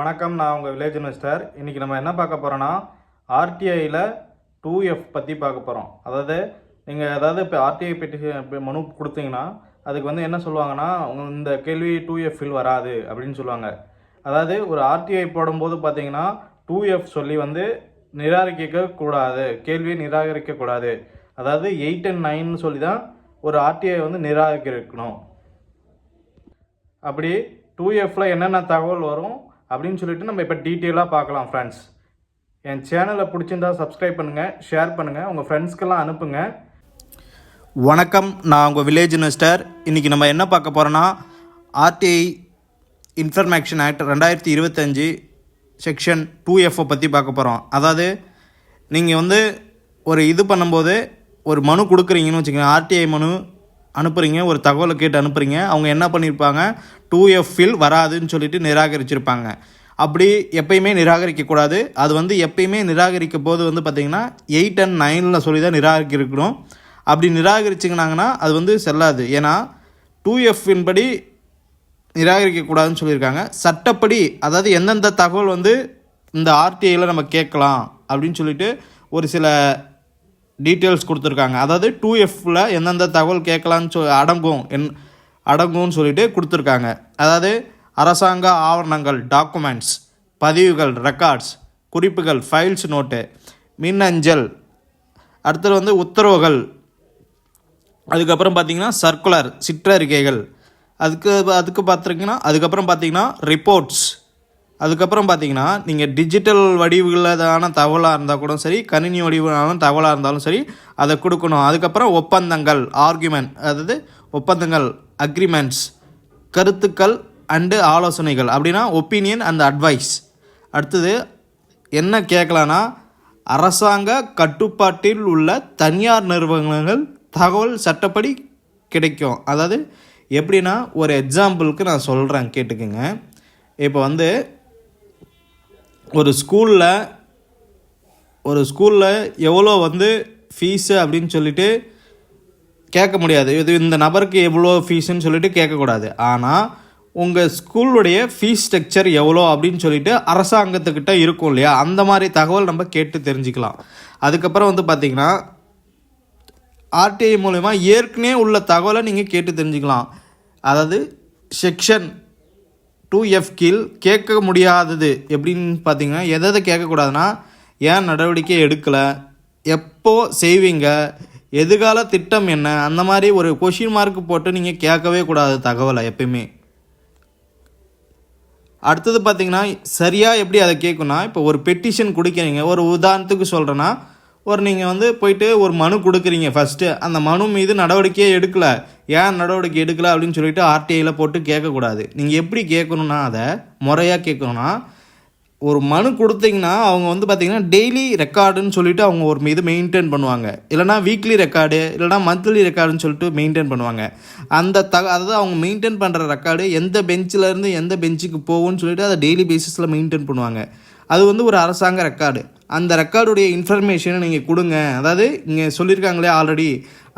வணக்கம் நான் உங்கள் வில்லேஜ் இன்வெஸ்டர். இன்றைக்கி நம்ம என்ன பார்க்க போகிறோன்னா ஆர்டிஐயில் டூ எஃப் பற்றி பார்க்க போகிறோம் அதாவது நீங்கள் ஏதாவது இப்போ ஆர்டிஐ பெட்டிஷன் மனு கொடுத்தீங்கன்னா அதுக்கு வந்து என்ன சொல்லுவாங்கன்னா உங்கள் இந்த கேள்வி டூ எஃப்பில் வராது அப்படின்னு சொல்லுவாங்க. அதாவது ஒரு ஆர்டிஐ போடும்போது பார்த்தீங்கன்னா டூ எஃப் சொல்லி வந்து நிராகரிக்க கூடாது. கேள்வியை நிராகரிக்கக்கூடாது அதாவது எயிட் அண்ட் நைன் சொல்லி தான் ஒரு ஆர்டிஐ வந்து நிராகரிக்கணும். அப்படி டூ எஃப்ல என்னென்ன தகவல் வரும்? அப்படின்னு சொல்லிட்டு நம்ம இப்போ டீட்டெயிலாக பார்க்கலாம் ஃப்ரெண்ட்ஸ் என் சேனலை பிடிச்சிருந்தா சப்ஸ்கிரைப் பண்ணுங்கள் ஷேர் பண்ணுங்கள் உங்கள் ஃப்ரெண்ட்ஸ்க்கெல்லாம் அனுப்புங்க. வணக்கம். நான் உங்கள் வில்லேஜ் இன்வெஸ்டர் இன்றைக்கி நம்ம என்ன பார்க்க போகிறோன்னா ஆர்டிஐ இன்ஃபர்மேஷன் ஆக்ட் ரெண்டாயிரத்தி இருபத்தஞ்சி செக்ஷன் டூ எஃப்ஓ பற்றி பார்க்க போகிறோம் அதாவது நீங்கள் வந்து ஒரு இது பண்ணும்போது ஒரு மனு கொடுக்குறீங்கன்னு வச்சுக்கோங்க. ஆர்டிஐ மனு அனுப்புகிறீங்க ஒரு தகவலை கேட்டு அனுப்புகிறீங்க அவங்க என்ன பண்ணியிருப்பாங்க டூ எஃப்பில் வராதுன்னு சொல்லிட்டு நிராகரிச்சிருப்பாங்க. அப்படி எப்பயுமே நிராகரிக்கக்கூடாது. அது வந்து எப்பயுமே நிராகரிக்கும் போது வந்து பார்த்திங்கன்னா எயிட் அண்ட் நைனில் சொல்லி தான் நிராகரிக்கணும். அப்படி நிராகரிச்சிங்கனாங்கன்னா அது வந்து செல்லாது. ஏன்னா டூ எஃப்பின் படி நிராகரிக்கக்கூடாதுன்னு சொல்லியிருக்காங்க. சட்டப்படி அதாவது எந்தெந்த தகவல் வந்து இந்த ஆர்டிஐயில் நம்ம கேட்கலாம் அப்படின்னு சொல்லிட்டு ஒரு சில டீட்டெயில்ஸ் கொடுத்துருக்காங்க. அதாவது டூ எஃப்பில் எந்தெந்த தகவல் கேட்கலான்னு சொல் அடங்கும். என் அடங்கும்னு சொல்லிட்டு கொடுத்துருக்காங்க. அதாவது அரசாங்க ஆவணங்கள் டாக்குமெண்ட்ஸ் பதிவுகள் ரெக்கார்ட்ஸ் குறிப்புகள் ஃபைல்ஸ் நோட்டு மின்னஞ்சல் அடுத்தது வந்து உத்தரவுகள். அதுக்கப்புறம் பார்த்தீங்கன்னா சர்க்குலர் சிற்றறிக்கைகள். அதுக்கு அதுக்கு பார்த்துருக்கீங்கன்னா அதுக்கப்புறம் பார்த்தீங்கன்னா ரிப்போர்ட்ஸ் அதுக்கப்புறம் பார்த்தீங்கன்னா நீங்கள் டிஜிட்டல் வடிவுகளதான தகவலாக இருந்தால் கூட சரி கணினி வடிவிலான தகவலாக இருந்தாலும் சரி அதை கொடுக்கணும். அதுக்கப்புறம் ஒப்பந்தங்கள் ஆர்குமெண்ட் அதாவது ஒப்பந்தங்கள் அக்ரிமெண்ட்ஸ் கருத்துக்கள் அண்டு ஆலோசனைகள் அப்படின்னா ஒப்பீனியன் அண்ட் அட்வைஸ் அடுத்தது என்ன கேட்கலான்னா அரசாங்க கட்டுப்பாட்டில் உள்ள தனியார் நிறுவனங்கள் தகவல் சட்டப்படி கிடைக்கும். அதாவது எப்படின்னா ஒரு எக்ஸாம்பிளுக்கு நான் சொல்கிறேன் கேட்டுக்கோங்க. இப்போ வந்து ஒரு ஸ்கூலில் ஒரு ஸ்கூலில் எவ்வளோ வந்து ஃபீஸு அப்படின்னு சொல்லிட்டு கேட்க முடியாது. இது இந்த நபருக்கு எவ்வளோ ஃபீஸுன்னு சொல்லிட்டு கேட்கக்கூடாது. ஆனால் உங்கள் ஸ்கூலுடைய ஃபீஸ் ஸ்ட்ரக்சர் எவ்வளோ அப்படின்னு சொல்லிட்டு அரசாங்கத்துக்கிட்ட இருக்கும் இல்லையா? அந்த மாதிரி தகவல் நம்ம கேட்டு தெரிஞ்சுக்கலாம். அதுக்கப்புறம் வந்து பார்த்திங்கன்னா ஆர்டிஐ மூலயமா ஏற்கனவே உள்ள தகவலை நீங்கள் கேட்டு தெரிஞ்சுக்கலாம். அதாவது செக்ஷன் டூ எஃப் கீழ் கேட்க முடியாதது எப்படின்னு பார்த்தீங்கன்னா எதை எதை கேட்கக்கூடாதுன்னா ஏன் நடவடிக்கை எடுக்கலை? எப்போ செய்வீங்க? எதிர்கால திட்டம் என்ன? அந்த மாதிரி ஒரு கொஷின் மார்க் போட்டு நீங்கள் கேட்கவே கூடாது தகவலை எப்பயுமே. அடுத்தது பார்த்தீங்கன்னா சரியாக எப்படி அதை கேட்குன்னா இப்போ ஒரு பெட்டிஷன் கொடுக்குறீங்க. ஒரு உதாரணத்துக்கு சொல்கிறேன்னா ஒரு நீங்கள் வந்து போயிட்டு ஒரு மனு கொடுக்குறீங்க ஃபஸ்ட்டு அந்த மனு மீது நடவடிக்கையே எடுக்கலை. ஏன் நடவடிக்கை எடுக்கலை அப்படின்னு சொல்லிட்டு ஆர்டிஐயில் போட்டு கேட்கக்கூடாது. நீங்கள் எப்படி கேட்கணுன்னா அதை முறையாக கேட்கணுன்னா ஒரு மனு கொடுத்தீங்கன்னா அவங்க வந்து பார்த்தீங்கன்னா டெய்லி ரெக்கார்டுன்னு சொல்லிட்டு அவங்க ஒரு இது மெயின்டைன் பண்ணுவாங்க. இல்லைனா வீக்லி ரெக்கார்டு இல்லைனா மந்த்லி ரெக்கார்டுன்னு சொல்லிட்டு மெயின்டைன் பண்ணுவாங்க. அந்த தக அதாவது அவங்க மெயின்டைன் பண்ணுற ரெக்கார்டு எந்த பெஞ்சில் இருந்து எந்த பெஞ்சுக்கு போகும்னு சொல்லிட்டு அதை டெய்லி பேசிஸில் மெயின்டைன் பண்ணுவாங்க. அது வந்து ஒரு அரசாங்க ரெக்கார்டு அந்த ரெக்கார்டுடைய இன்ஃபர்மேஷனை நீங்கள் கொடுங்க. அதாவது இங்கே சொல்லியிருக்காங்களே ஆல்ரெடி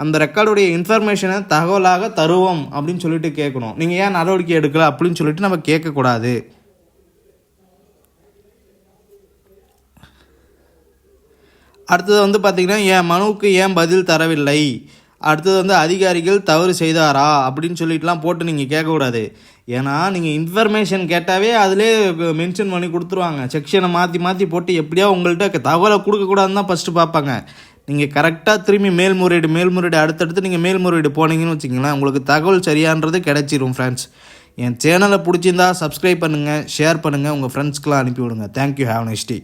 அந்த ரெக்கார்டுடைய இன்ஃபர்மேஷனை தகவலாக தருவோம் அப்படின்னு சொல்லிட்டு கேட்கணும். நீங்கள் ஏன் நடவடிக்கை எடுக்கல அப்படின்னு சொல்லிட்டு நம்ம கேட்கக்கூடாது. அடுத்தது வந்து பார்த்திங்கன்னா என் மனுவுக்கு ஏன் பதில் தரவில்லை? அடுத்தது வந்து அதிகாரிகள் தவறு செய்தாரா? அப்படின்னு சொல்லிட்டுலாம் போட்டு நீங்கள் கேட்கக்கூடாது. ஏன்னா நீங்கள் இன்ஃபர்மேஷன் கேட்டாவே அதிலே மென்ஷன் பண்ணி கொடுத்துருவாங்க. செக்ஷனை மாற்றி மாற்றி போட்டு எப்படியா உங்கள்கிட்ட தகவலை கொடுக்கக்கூடாதுன்னு தான் ஃபஸ்ட்டு பார்ப்பாங்க. நீங்கள் கரெக்டாக திரும்பி மேல்முறையீடு மேல்முறையீடு அடுத்தடுத்து நீங்கள் மேல்முறையீடு போனீங்கன்னு வச்சிங்களேன் உங்களுக்கு தகவல் சரியான்றது கிடச்சிரும் ஃப்ரெண்ட்ஸ் என் சேனலை பிடிச்சிருந்தா சப்ஸ்கிரைப் பண்ணுங்கள் ஷேர் பண்ணுங்கள் உங்கள் ஃப்ரெண்ட்ஸ்க்கெலாம் அனுப்பி விடுங்க தேங்க்யூ ஹாவ் நெக்ஸ்ட் டே